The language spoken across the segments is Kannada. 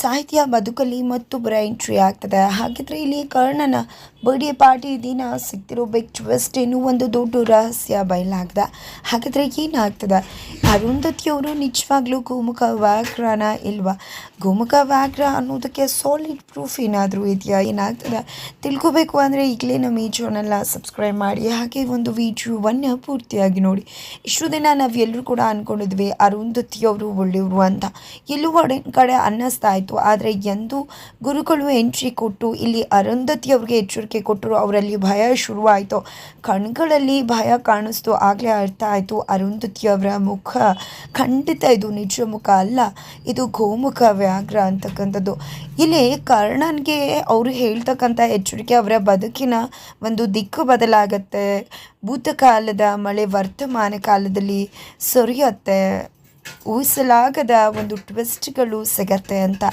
ಸಾಹಿತ್ಯ ಬದುಕಲ್ಲಿ ಮತ್ತೊಬ್ಬರ ಎಂಟ್ರಿ ಆಗ್ತದೆ. ಹಾಗಿದ್ರೆ ಇಲ್ಲಿ ಕರ್ಣನ ಬರ್ಡೇ ಪಾರ್ಟಿ ದಿನ ಸಿಗ್ತಿರೋ ಬಿಗ್ ಟ್ವಿಸ್ಟ್ ಇನ್ನೂ ಒಂದು ದೊಡ್ಡ ರಹಸ್ಯ ಬಯಲಾಗ್ದ ಹಾಗಿದ್ರೆ ಏನಾಗ್ತದೆ? ಅರುಂಧತಿಯವರು ನಿಜವಾಗ್ಲೂ ಗೋಮುಖ ವ್ಯಾಘ್ರನ ಇಲ್ವಾ? ಗೋಮುಖ ವ್ಯಾಘ್ರ ಅನ್ನೋದಕ್ಕೆ ಸಾಲಿಡ್ ಪ್ರೂಫ್ ಏನಾದರೂ ಇದೆಯಾ? ಏನಾಗ್ತದೆ? ತಿಳ್ಕೊಬೇಕು ಅಂದರೆ ಈಗಲೇ ನಮ್ಮ ಈ ಚಾನಲ್ನ ಸಬ್ಸ್ಕ್ರೈಬ್ ಮಾಡಿ. ಹಾಗೆ ಒಂದು ವಿಡಿಯೋವನ್ನು ಪೂರ್ತಿಯಾಗಿ ನೋಡಿ. ಇಷ್ಟು ದಿನ ನಾವು ಎಲ್ಲರೂ ಕೂಡ ಅಂದ್ಕೊಂಡಿದ್ವಿ ಅರುಂಧತಿಯವರು ಒಳ್ಳೆಯವರು ಅಂತ. ಎಲ್ಲೂ ಕಡೆ ಅನ್ನಿಸ್ತಾ ಆದರೆ ಎಂದು ಗುರುಗಳು ಎಂಟ್ರಿ ಕೊಟ್ಟು, ಇಲ್ಲಿ ಅರುಂಧತಿಯವ್ರಿಗೆ ಎಚ್ಚರಿಕೆ ಕೊಟ್ಟರು. ಅವರಲ್ಲಿ ಭಯ ಶುರುವಾಯಿತು. ಕಣ್ಗಳಲ್ಲಿ ಭಯ ಕಾಣಿಸ್ತು. ಆಗಲೇ ಅರ್ಥ ಆಯಿತು. ಅರುಂಧತಿಯವರ ಮುಖ ಖಂಡಿತ ಇದು ನಿಜ ಮುಖ ಅಲ್ಲ. ಇದು ಗೋಮುಖ ವ್ಯಾಘ್ರ ಅಂತಕ್ಕಂಥದ್ದು. ಇಲ್ಲಿ ಕರ್ಣನ್ಗೆ ಅವರು ಹೇಳ್ತಕ್ಕಂಥ ಎಚ್ಚರಿಕೆ, ಅವರ ಬದುಕಿನ ಒಂದು ದಿಕ್ಕು ಬದಲಾಗತ್ತೆ. ಭೂತಕಾಲದ ಮಳೆ, ವರ್ತಮಾನ ಕಾಲದಲ್ಲಿ ಸುರಿಯುತ್ತೆ. ಊಹಿಸಲಾಗದ ಒಂದು ಟ್ವಿಸ್ಟ್ಗಳು ಸಿಗತ್ತೆ ಅಂತ.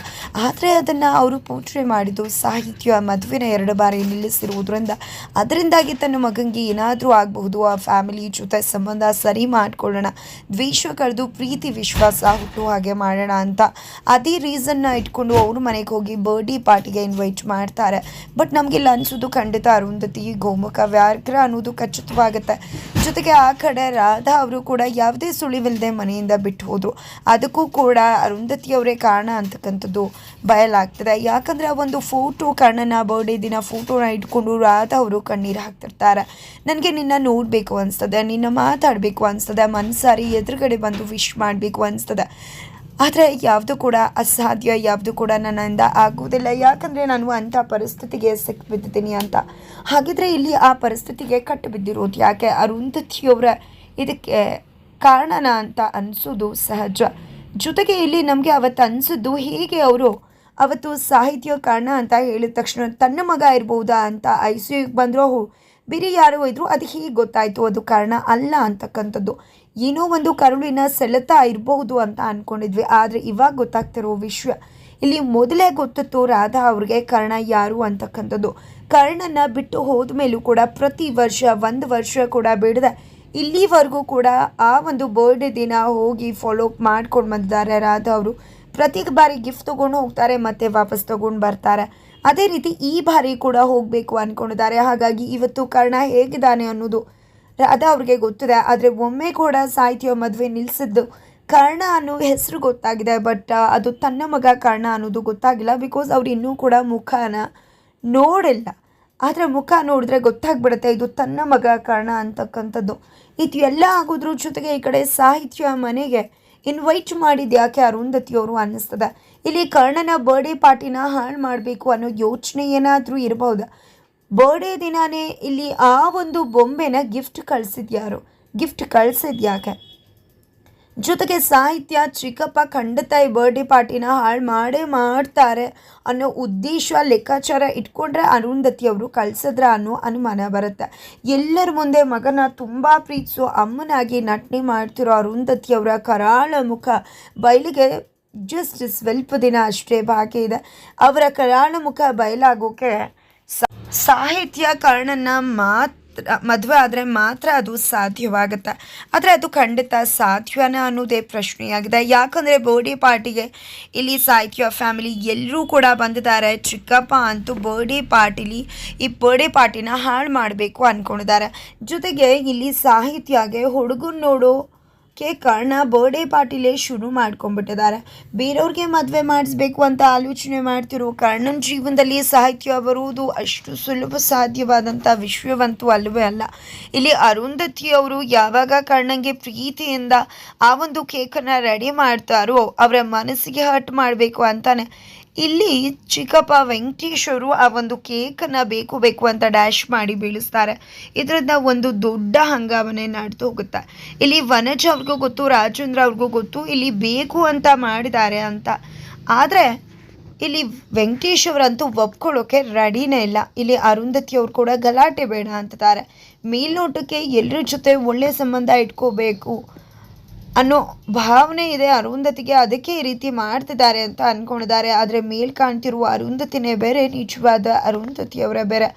ಆದರೆ ಅದನ್ನು ಅವರು ಪೋಟ್ರೆ ಮಾಡಿದ್ದು ಸಾಹಿತ್ಯ ಮದುವೆನ ಎರಡು ಬಾರಿ ನಿಲ್ಲಿಸಿರುವುದರಿಂದ ಅದರಿಂದಾಗಿ ತನ್ನ ಮಗನಿಗೆ ಏನಾದರೂ ಆಗಬಹುದು, ಆ ಫ್ಯಾಮಿಲಿ ಜೊತೆ ಸಂಬಂಧ ಸರಿ ಮಾಡಿಕೊಳ್ಳೋಣ ದ್ವೇಷ ಕಳೆದು ಪ್ರೀತಿ, ವಿಶ್ವಾಸ ಹುಟ್ಟು ಹಾಗೆ ಮಾಡೋಣ ಅಂತ. ಅದೇ ರೀಸನ್ನ ಇಟ್ಕೊಂಡು ಅವರು ಮನೆಗೆ ಹೋಗಿ ಬರ್ಡೇ ಪಾರ್ಟಿಗೆ ಇನ್ವೈಟ್ ಮಾಡ್ತಾರೆ. ಬಟ್ ನಮಗೆಲ್ಲ ಅನಿಸೋದು ಖಂಡಿತ ಅರುಂಧತಿ, ಗೋಮುಖ, ವ್ಯಾಘ್ರ ಅನ್ನೋದು ಖಚಿತವಾಗುತ್ತೆ. ಜೊತೆಗೆ ಆ ಕಡೆ ರಾಧಾ ಅವರು ಕೂಡ ಯಾವುದೇ ಸುಳಿವಿಲ್ಲದೆ ಮನೆಯಿಂದ ಬಿಟ್ಟು ಹೋದರು ಅದಕ್ಕೂ ಕೂಡ ಅರುಂಧತಿಯವರೇ ಕಾರಣ ಅಂತಕ್ಕಂಥದ್ದು ಬಯಲಾಗ್ತದೆ. ಯಾಕಂದರೆ ಆ ಒಂದು ಫೋಟೋ ಕಣ್ಣನ ಬರ್ಡೇ ದಿನ ಫೋಟೋನ ಇಟ್ಕೊಂಡು ರಾತ ಅವರು ಕಣ್ಣೀರು ಹಾಕ್ತಿರ್ತಾರೆ. ನನಗೆ ನಿನ್ನ ನೋಡಬೇಕು ಅನಿಸ್ತದೆ, ನಿನ್ನ ಮಾತಾಡಬೇಕು ಅನಿಸ್ತದೆ, ಮನ್ಸಾರಿ ಎದುರುಗಡೆ ಬಂದು ವಿಶ್ ಮಾಡಬೇಕು ಅನಿಸ್ತದೆ. ಆದರೆ ಯಾವುದು ಕೂಡ ಅಸಾಧ್ಯ, ಯಾವುದು ಕೂಡ ನನ್ನಿಂದ ಆಗುವುದಿಲ್ಲ. ಯಾಕಂದರೆ ನಾನು ಅಂಥ ಪರಿಸ್ಥಿತಿಗೆ ಸಿಕ್ಕಿಬಿದ್ದೀನಿ ಅಂತ. ಹಾಗಿದ್ರೆ ಇಲ್ಲಿ ಆ ಪರಿಸ್ಥಿತಿಗೆ ಕಟ್ಟು ಬಿದ್ದಿರೋದು ಯಾಕೆ? ಅರುಂಧತಿಯವರ ಇದಕ್ಕೆ ಕಾರಣನ ಅಂತ ಅನಿಸೋದು ಸಹಜ. ಜೊತೆಗೆ ಇಲ್ಲಿ ನಮಗೆ ಅವತ್ತು ಅನಿಸಿದ್ದು ಹೇಗೆ ಅವರು ಅವತ್ತು ಸಾಹಿತ್ಯ ಕಾರಣ ಅಂತ ಹೇಳಿದ ತಕ್ಷಣ ತನ್ನ ಮಗ ಇರ್ಬೋದಾ ಅಂತ ಐ ಸಿ ಯುಗೆ ಬಂದರೂ ಬೇರೆ ಯಾರೋ ಇದ್ರು ಅದು ಹೀಗೆ ಗೊತ್ತಾಯಿತು? ಅದು ಕಾರಣ ಅಲ್ಲ ಅಂತಕ್ಕಂಥದ್ದು. ಏನೋ ಒಂದು ಕರುಳಿನ ಸೆಳೆತ ಇರಬಹುದು ಅಂತ ಅಂದ್ಕೊಂಡಿದ್ವಿ ಆದರೆ ಇವಾಗ ಗೊತ್ತಾಗ್ತಿರೋ ವಿಷಯ ಇಲ್ಲಿ ಮೊದಲೇ ಗೊತ್ತಿತ್ತು ರಾಧಾ ಅವ್ರಿಗೆ ಕರ್ಣ ಯಾರು ಅಂತಕ್ಕಂಥದ್ದು. ಕರ್ಣನ ಬಿಟ್ಟು ಹೋದ ಮೇಲೂ ಕೂಡ ಪ್ರತಿ ವರ್ಷ, ಒಂದು ವರ್ಷ ಕೂಡ ಬಿಡದೆ ಇಲ್ಲಿವರೆಗೂ ಕೂಡ ಆ ಒಂದು ಬರ್ಡೇ ದಿನ ಹೋಗಿ ಫಾಲೋ ಅಪ್ ಮಾಡ್ಕೊಂಡು ಬಂದಿದ್ದಾರೆ. ರಾಧಾ ಅವರು ಪ್ರತಿ ಬಾರಿ ಗಿಫ್ಟ್ ತೊಗೊಂಡು ಹೋಗ್ತಾರೆ, ಮತ್ತೆ ವಾಪಸ್ ತೊಗೊಂಡು ಬರ್ತಾರೆ. ಅದೇ ರೀತಿ ಈ ಬಾರಿ ಕೂಡ ಹೋಗಬೇಕು ಅಂದ್ಕೊಂಡಿದ್ದಾರೆ ಹಾಗಾಗಿ ಇವತ್ತು ಕರ್ಣ ಹೇಗಿದ್ದಾನೆ ಅನ್ನೋದು ರಾಧಾ ಅವ್ರಿಗೆ ಗೊತ್ತಿದೆ. ಆದರೆ ಒಮ್ಮೆ ಕೂಡ ಸಾಹಿತ್ಯ ಮದುವೆ ನಿಲ್ಲಿಸಿದ್ದು ಕರ್ಣ ಅನ್ನೋ ಹೆಸರು ಗೊತ್ತಾಗಿದೆ ಬಟ್ ಅದು ತನ್ನ ಮಗ ಕರ್ಣ ಅನ್ನೋದು ಗೊತ್ತಾಗಿಲ್ಲ. ಬಿಕಾಸ್ ಅವ್ರು ಇನ್ನೂ ಕೂಡ ಮುಖನ ನೋಡಿಲ್ಲ. ಆದರೆ ಮುಖ ನೋಡಿದ್ರೆ ಗೊತ್ತಾಗ್ಬಿಡುತ್ತೆ, ಇದು ತನ್ನ ಮಗ ಕಾರಣ ಅಂತಕ್ಕಂಥದ್ದು. ಇದು ಎಲ್ಲ ಆಗೋದ್ರ ಜೊತೆಗೆ ಈ ಕಡೆ ಸಾಹಿತ್ಯ ಮನೆಗೆ ಇನ್ವೈಟ್ ಮಾಡಿದ್ದು ಯಾಕೆ ಅರುಂಧತಿಯವರು ಅನ್ನಿಸ್ತದೆ. ಇಲ್ಲಿ ಕರ್ಣನ ಬರ್ಡೇ ಪಾರ್ಟಿನ ಹಾಳು ಮಾಡಬೇಕು ಅನ್ನೋ ಯೋಚನೆ ಏನಾದರೂ ಇರಬಹುದು ಬರ್ಡೇ ದಿನಾನೇ ಇಲ್ಲಿ ಆ ಒಂದು ಬೊಂಬೆನ ಗಿಫ್ಟ್ ಕಳಿಸಿದ್ಯಾರು? ಗಿಫ್ಟ್ ಕಳಿಸಿದ್ ಯಾಕೆ ಜೊತೆಗೆ ಸಾಹಿತ್ಯ, ಚಿಕ್ಕಪ್ಪ ಖಂಡಿತ ಈ ಬರ್ಡೇ ಪಾರ್ಟಿನ ಹಾಳು ಮಾಡೇ ಮಾಡ್ತಾರೆ ಅನ್ನೋ ಉದ್ದೇಶ, ಲೆಕ್ಕಾಚಾರ ಇಟ್ಕೊಂಡ್ರೆ ಅರುಂಧತಿಯವರು ಕಳ್ಸಿದ್ರ ಅನ್ನೋ ಅನುಮಾನ ಬರುತ್ತೆ. ಎಲ್ಲರ ಮುಂದೆ ಮಗನ ತುಂಬ ಪ್ರೀತಿಸೋ ಅಮ್ಮನಾಗಿ ನಟನೆ ಮಾಡ್ತಿರೋ ಅರುಂಧತಿಯವರ ಕರಾಳ ಮುಖ ಬಯಲಿಗೆ ಜಸ್ಟ್ ಸ್ವಲ್ಪ ದಿನ ಅಷ್ಟೇ ಬಾಕಿ ಇದೆ. ಅವರ ಕರಾಳ ಮುಖ ಬಯಲಾಗೋಕೆ ಸಾಹಿತ್ಯ ಕಾರಣನ ಮಾತ್ರ ಮದುವೆ ಆದರೆ ಮಾತ್ರ ಅದು ಸಾಧ್ಯವಾಗುತ್ತೆ. ಆದರೆ ಅದು ಖಂಡಿತ ಸಾಧ್ಯನ ಅನ್ನೋದೇ ಪ್ರಶ್ನೆಯಾಗಿದೆ. ಯಾಕಂದರೆ ಬರ್ಡೇ ಪಾರ್ಟಿಗೆ ಇಲ್ಲಿ ಸಾಹಿತ್ಯ ಫ್ಯಾಮಿಲಿ ಎಲ್ಲರೂ ಕೂಡ ಬಂದಿದ್ದಾರೆ. ಚಿಕ್ಕಪ್ಪ ಅಂತೂ ಬರ್ಡೇ ಪಾರ್ಟಿಲಿ ಈ ಬರ್ಡೇ ಪಾರ್ಟಿನ ಹಾಳು ಮಾಡಬೇಕು ಅಂದ್ಕೊಂಡಿದ್ದಾರೆ ಜೊತೆಗೆ ಇಲ್ಲಿ ಸಾಹಿತ್ಯಗೆ ಹುಡುಗನ ನೋಡೋ ಕೆ ಕರ್ಣ ಬರ್ಡೇ ಪಾರ್ಟಿಲೇ ಶುರು ಮಾಡ್ಕೊಂಡ್ಬಿಟ್ಟಿದ್ದಾರೆ. ಬೇರೆಯವ್ರಿಗೆ ಮದುವೆ ಮಾಡಿಸ್ಬೇಕು ಅಂತ ಆಲೋಚನೆ ಮಾಡ್ತಿರೋ ಕರ್ಣನ ಜೀವನದಲ್ಲಿ ಸಾಹಿತ್ಯ ಬರುವುದು ಅಷ್ಟು ಸುಲಭ ಸಾಧ್ಯವಾದಂಥ ವಿಷಯವಂತೂ ಅಲ್ಲವೇ ಅಲ್ಲ. ಇಲ್ಲಿ ಅರುಂಧತಿ ಅವರು ಯಾವಾಗ ಕರ್ಣಂಗೆ ಪ್ರೀತಿಯಿಂದ ಆ ಒಂದು ಕೇಕನ್ನು ರೆಡಿ ಮಾಡ್ತಾರೋ ಅವರ ಮನಸ್ಸಿಗೆ ಹರ್ಟ್ ಮಾಡಬೇಕು ಅಂತಾನೆ. ಇಲ್ಲಿ ಚಿಕ್ಕಪ್ಪ ವೆಂಕಟೇಶ್ವರು ಆ ಒಂದು ಕೇಕನ್ನು ಬೇಕು ಬೇಕು ಅಂತ ಡ್ಯಾಶ್ ಮಾಡಿ ಬೀಳಿಸ್ತಾರೆ. ಇದರಿಂದ ಒಂದು ದೊಡ್ಡ ಹಂಗಾಮನೆ ನಡೆದು ಹೋಗುತ್ತೆ. ಇಲ್ಲಿ ವನಜ ಅವ್ರಿಗೂ ಗೊತ್ತು, ರಾಜೇಂದ್ರ ಅವ್ರಿಗೂ ಗೊತ್ತು, ಇಲ್ಲಿ ಬೇಕು ಅಂತ ಮಾಡಿದ್ದಾರೆ ಅಂತ. ಆದರೆ ಇಲ್ಲಿ ವೆಂಕಟೇಶ್ ಅವರಂತೂ ಒಪ್ಕೊಳ್ಳೋಕೆ ರೆಡಿನೇ ಇಲ್ಲ. ಇಲ್ಲಿ ಅರುಂಧತಿ ಅವ್ರು ಕೂಡ ಗಲಾಟೆ ಬೇಡ ಅಂತಿದ್ದಾರೆ. ಮೇಲ್ನೋಟಕ್ಕೆ ಎಲ್ಲರ ಜೊತೆ ಒಳ್ಳೆ ಸಂಬಂಧ ಇಟ್ಕೋಬೇಕು. ಅನ್ನೋ ಭಾವನೆ ಇದೆ. ಅರುಂಧತಿಗೆ ಅದಕ್ಕೆ ಈ ರೀತಿ ಮಾಡ್ತಿದ್ದಾರೆ ಅಂತ ಅಂದ್ಕೊಂಡಿದ್ದಾರೆ ಆದರೆ ಮೇಲ್ ಕಾಣ್ತಿರುವ ಅರುಂಧತಿನೇ ಬೇರೆ, ನಿಜವಾದ ಅರುಂಧತಿಯವರೇ ಬೇರೆ.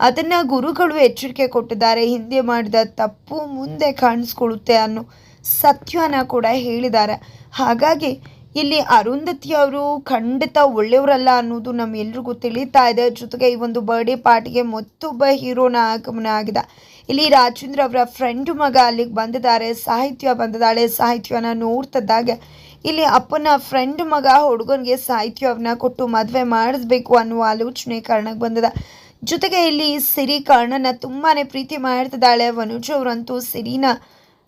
ಅದನ್ನು ಗುರುಗಳು ಎಚ್ಚರಿಕೆ ಕೊಟ್ಟಿದ್ದಾರೆ. ಹಿಂದೆ ಮಾಡಿದ ತಪ್ಪು ಮುಂದೆ ಕಾಣಿಸ್ಕೊಳ್ಳುತ್ತೆ ಅನ್ನೋ ಸತ್ಯನ ಕೂಡ ಹೇಳಿದ್ದಾರೆ. ಹಾಗಾಗಿ ಇಲ್ಲಿ ಅರುಂಧತಿ ಅವರು ಖಂಡಿತ ಒಳ್ಳೆಯವರಲ್ಲ ಅನ್ನೋದು ನಮ್ಮೆಲ್ರಿಗೂ ತಿಳಿತಾ ಇದೆ. ಜೊತೆಗೆ ಈ ಒಂದು ಬರ್ಡೇ ಪಾರ್ಟಿಗೆ ಮತ್ತೊಬ್ಬ ಹೀರೋನ ಆಗಮನ ಆಗಿದೆ. ಇಲ್ಲಿ ರಾಜೇಂದ್ರ ಅವರ ಫ್ರೆಂಡ್ ಮಗ ಅಲ್ಲಿಗೆ ಬಂದಿದ್ದಾರೆ. ಸಾಹಿತ್ಯ ಬಂದಿದ್ದಾಳೆ. ಸಾಹಿತ್ಯನ ನೋಡ್ತಿದ್ದಾಗ. ಇಲ್ಲಿ ಅಪ್ಪನ ಫ್ರೆಂಡ್ ಮಗ ಹುಡುಗನಿಗೆ ಸಾಹಿತ್ಯವನ್ನ ಕೊಟ್ಟು ಮದುವೆ ಮಾಡಿಸ್ಬೇಕು ಅನ್ನುವ ಆಲೋಚನೆ ಕಾರಣಕ್ಕೆ ಬಂದಿದೆ. ಜೊತೆಗೆ ಇಲ್ಲಿ ಸಿರಿ ಕರ್ಣನ ತುಂಬಾ ಪ್ರೀತಿ ಮಾಡ್ತಿದ್ದಾಳೆ. ವನುಜ್ ಅವರಂತೂ ಸಿರಿನ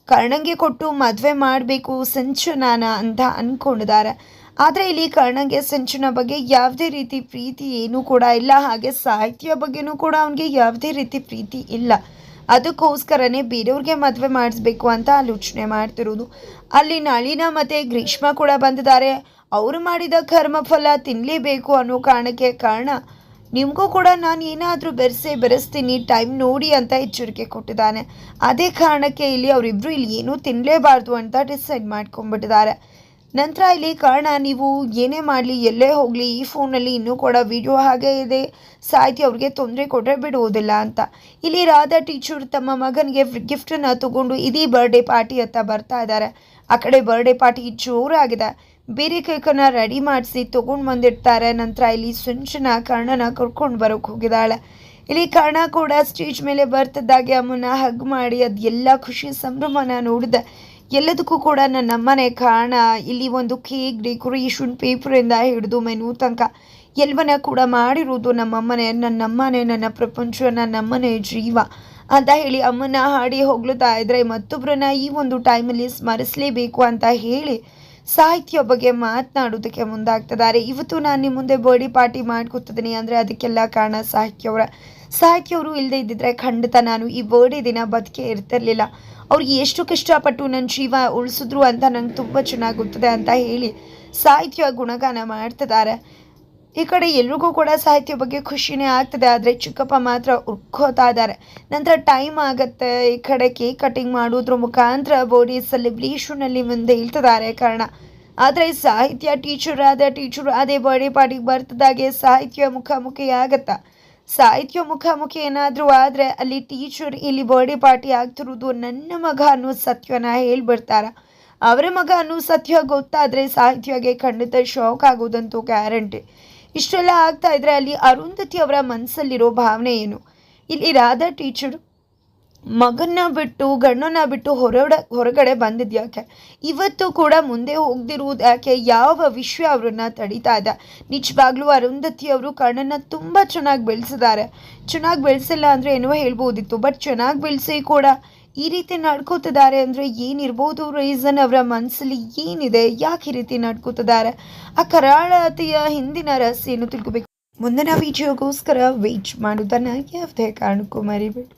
ಕರ್ಣಂಗೆ ಕೊಟ್ಟು ಮದುವೆ ಮಾಡಬೇಕು ಸಂಚುನಾನ ಅಂತ ಅಂದ್ಕೊಂಡಿದ್ದಾರೆ ಆದರೆ ಇಲ್ಲಿ ಕರ್ಣಂಗೆ ಸಂಚುನ ಬಗ್ಗೆ ಯಾವುದೇ ರೀತಿ ಪ್ರೀತಿ ಏನೂ ಕೂಡ ಇಲ್ಲ. ಹಾಗೆ ಸಾಹಿತ್ಯ ಬಗ್ಗೆನೂ ಕೂಡ ಅವನಿಗೆ ಯಾವುದೇ ರೀತಿ ಪ್ರೀತಿ ಇಲ್ಲ. ಅದಕ್ಕೋಸ್ಕರನೇ ಬೇರೆಯವ್ರಿಗೆ ಮದುವೆ ಮಾಡಿಸ್ಬೇಕು ಅಂತ ಆಲೋಚನೆ ಮಾಡ್ತಿರೋದು. ಅಲ್ಲಿ ನಳಿನ ಮತ್ತು ಗ್ರೀಷ್ಮ ಕೂಡ ಬಂದಿದ್ದಾರೆ. ಅವರು ಮಾಡಿದ ಕರ್ಮಫಲ ತಿನ್ನಲೇಬೇಕು ಅನ್ನೋ ಕಾರಣಕ್ಕೆ ಕಾರಣ ನಿಮಗೂ ಕೂಡ ನಾನು ಏನಾದರೂ ಬೆರೆಸೇ, ಬೆರೆಸ್ತೀನಿ ಟೈಮ್ ನೋಡಿ ಅಂತ ಎಚ್ಚರಿಕೆ ಕೊಟ್ಟಿದ್ದಾನೆ. ಅದೇ ಕಾರಣಕ್ಕೆ ಇಲ್ಲಿ ಅವರಿಬ್ಬರು ಇಲ್ಲಿ ಏನೂ ತಿನ್ನಲೇಬಾರ್ದು ಅಂತ ಡಿಸೈಡ್ ಮಾಡ್ಕೊಂಡ್ಬಿಟ್ಟಿದ್ದಾರೆ. ನಂತರ ಇಲ್ಲಿ ಕಾರಣ, ನೀವು ಏನೇ ಮಾಡಲಿ, ಎಲ್ಲೇ ಹೋಗಲಿ, ಈ ಫೋನಲ್ಲಿ ಇನ್ನೂ ಕೂಡ ವಿಡಿಯೋ ಹಾಗೆ ಇದೆ. ಸಾಹಿತಿ ಅವ್ರಿಗೆ ತೊಂದರೆ ಕೊಟ್ಟರೆ ಬಿಡುವುದಿಲ್ಲ ಅಂತ. ಇಲ್ಲಿ ರಾಧಾ ಟೀಚರ್ ತಮ್ಮ ಮಗನಿಗೆ ಗಿಫ್ಟನ್ನು ತಗೊಂಡು ಇದೀ ಬರ್ಡೇ ಪಾರ್ಟಿ ಅಂತ ಬರ್ತಾ ಇದ್ದಾರೆ. ಆ ಕಡೆ ಬರ್ಡೇ ಪಾರ್ಟಿ ಜೋರಾಗಿದೆ. ಬೇರೆ ಕೇಕನ್ನು ರೆಡಿ ಮಾಡಿಸಿ ತಗೊಂಡು ಬಂದಿರ್ತಾರೆ. ನಂತರ ಇಲ್ಲಿ ಸುಂಚನ ಕರ್ಣನ ಕರ್ಕೊಂಡು ಬರೋಕೆ ಹೋಗಿದ್ದಾಳೆ. ಇಲ್ಲಿ ಕರ್ಣ ಕೂಡ ಸ್ಟೇಜ್ ಮೇಲೆ ಬರ್ತಿದ್ದಾಗೆ. ಅಮ್ಮನ ಹಗ್ ಮಾಡಿ ಅದು ಖುಷಿ ಸಂಭ್ರಮನ ನೋಡಿದೆ. ಎಲ್ಲದಕ್ಕೂ ಕೂಡ ನನ್ನ ಅಮ್ಮನೆ ಕಾರಣ. ಇಲ್ಲಿ ಒಂದು ಕೇಕ್ ಡೆಕೋರೇಷನ್ ಪೇಪರಿಂದ ಹಿಡಿದು ಮೆನು ತನಕ ಎಲ್ಲವನ್ನ ಕೂಡ ಮಾಡಿರೋದು ನಮ್ಮ ಅಮ್ಮನೆ. ನನ್ನ ಪ್ರಪಂಚ, ನನ್ನ ನಮ್ಮನೆ ಜೀವ ಅಂತ ಹೇಳಿ ಅಮ್ಮನ ಹಾಡಿ ಹೊಗಳುತ್ತಾ ಇದ್ರೆ ಮತ್ತೊಬ್ಬರನ್ನ ಈ ಒಂದು ಟೈಮಲ್ಲಿ ಸ್ಮರಿಸಲೇಬೇಕು ಅಂತ ಹೇಳಿ ಸಾಹಿತ್ಯ ಬಗ್ಗೆ ಮಾತನಾಡೋದಕ್ಕೆ ಮುಂದಾಗ್ತಿದ್ದಾರೆ. ಇವತ್ತು ನಾನು ನಿಮ್ಮ ಮುಂದೆ ಬರ್ಡಿ ಪಾರ್ಟಿ ಮಾಡ್ಕೊತಿದ್ದೀನಿ. ಅಂದರೆ ಅದಕ್ಕೆಲ್ಲ ಕಾರಣ ಸಾಹಿತ್ಯ ಅವರ ಸಾಹಿತ್ಯ ಅವರು ಇಲ್ಲದೆ ಇದ್ದಿದ್ರೆ ಖಂಡಿತ ನಾನು ಈ ಬರ್ಡೇ ದಿನ ಬದುಕೆ ಇರ್ತಿರ್ಲಿಲ್ಲ. ಅವ್ರಿಗೆ ಎಷ್ಟು ಕಷ್ಟಪಟ್ಟು ನನ್ನ ಜೀವ ಉಳಿಸಿದ್ರು ಅಂತ ನಂಗೆ ತುಂಬ ಚೆನ್ನಾಗಿ ಗೊತ್ತಿದೆ ಅಂತ ಹೇಳಿ ಸಾಹಿತ್ಯ ಗುಣಗಾನ ಮಾಡ್ತಿದ್ದಾರೆ. ಈ ಕಡೆ ಎಲ್ರಿಗೂ ಕೂಡ ಸಾಹಿತ್ಯ ಬಗ್ಗೆ ಖುಷಿನೇ ಆಗ್ತದೆ, ಆದರೆ ಚಿಕ್ಕಪ್ಪ ಮಾತ್ರ ಉರ್ಕೋತಾ ಇದ್ದಾರೆ ನಂತರ ಟೈಮ್ ಆಗುತ್ತೆ, ಈ ಕಡೆ ಕೇಕ್ ಕಟಿಂಗ್ ಮಾಡೋದ್ರ ಮುಖಾಂತರ ಬೋಡಿ ಸೆಲೆಬ್ರೇಷನಲ್ಲಿ ಮುಂದೆ ಇಳ್ತಿದ್ದಾರೆ ಕಾರಣ. ಆದರೆ ಸಾಹಿತ್ಯ ಟೀಚರ್ ಆದ ಟೀಚರ್ ಅದೇ ಬರ್ಡೇ ಪಾರ್ಟಿಗೆ ಬರ್ತದಾಗೆ ಸಾಹಿತ್ಯ ಮುಖಾಮುಖಿ ಆಗತ್ತಾ ಸಾಹಿತ್ಯ ಮುಖಾಮುಖಿ ಏನಾದರೂ ಆದರೆ ಅಲ್ಲಿ ಟೀಚರ್ ಇಲ್ಲಿ ಬರ್ಡೇ ಪಾರ್ಟಿ ಆಗ್ತಿರೋದು ನನ್ನ ಮಗ ಅನ್ನೋ ಸತ್ಯನ ಹೇಳ್ಬಿಡ್ತಾರ. ಅವರ ಮಗ ಅನ್ನೋ ಸತ್ಯ ಗೊತ್ತಾದರೆ ಸಾಹಿತ್ಯಗೆ ಖಂಡಿತ ಶಾಕ್ ಆಗೋದಂತೂ ಗ್ಯಾರಂಟಿ ಇಷ್ಟೆಲ್ಲ ಆಗ್ತಾ ಇದ್ರೆ ಅಲ್ಲಿ ಅರುಂಧತಿ ಅವರ ಮನಸ್ಸಲ್ಲಿರೋ ಭಾವನೆ ಏನು? ಇಲ್ಲಿ ರಾಧಾ ಟೀಚರ್, ಮಗನ್ನ ಬಿಟ್ಟು ಗಂಡನ ಬಿಟ್ಟು ಹೊರಗಡೆ ಹೊರಗಡೆ ಬಂದಿದ್ಯಾಕೆ ಇವತ್ತು ಕೂಡ ಮುಂದೆ ಹೋಗ್ದಿರುವುದು ಯಾಕೆ ಯಾವ ವಿಷಯ ಅವ್ರನ್ನ ತಡೀತಾ ಇದೆ? ನಿಜವಾಗ್ಲೂ ಅರುಂಧತಿ ಅವರು ಕಣ್ಣನ್ನು ತುಂಬ ಚೆನ್ನಾಗಿ ಬೆಳೆಸಿದ್ದಾರೆ. ಚೆನ್ನಾಗಿ ಬೆಳೆಸಿಲ್ಲ ಅಂದರೆ ಏನೋ ಹೇಳ್ಬೋದಿತ್ತು, ಬಟ್ ಚೆನ್ನಾಗಿ ಬೆಳೆಸಿ ಕೂಡ ಈ ರೀತಿ ನಡ್ಕೋತಿದ್ದಾರೆ ಅಂದರೆ ಏನಿರ್ಬೋದು ರೀಸನ್ ಅವರ ಮನಸ್ಸಲ್ಲಿ ಏನಿದೆ? ಯಾಕೆ ಈ ರೀತಿ ನಡ್ಕೋತಿದ್ದಾರೆ? ಆ ಕರಾಳತೆಯ ಹಿಂದಿನ ರಹಸ್ಯ ಏನು ತಿಳ್ಕೋಬೇಕು. ಮುಂದಿನ ವಿಡಿಯೋಗೋಸ್ಕರ ವೇಟ್ ಮಾಡೋದನ್ನು ಯಾವುದೇ ಕಾರಣಕ್ಕೂ ಮರಿಬೇಡಿ.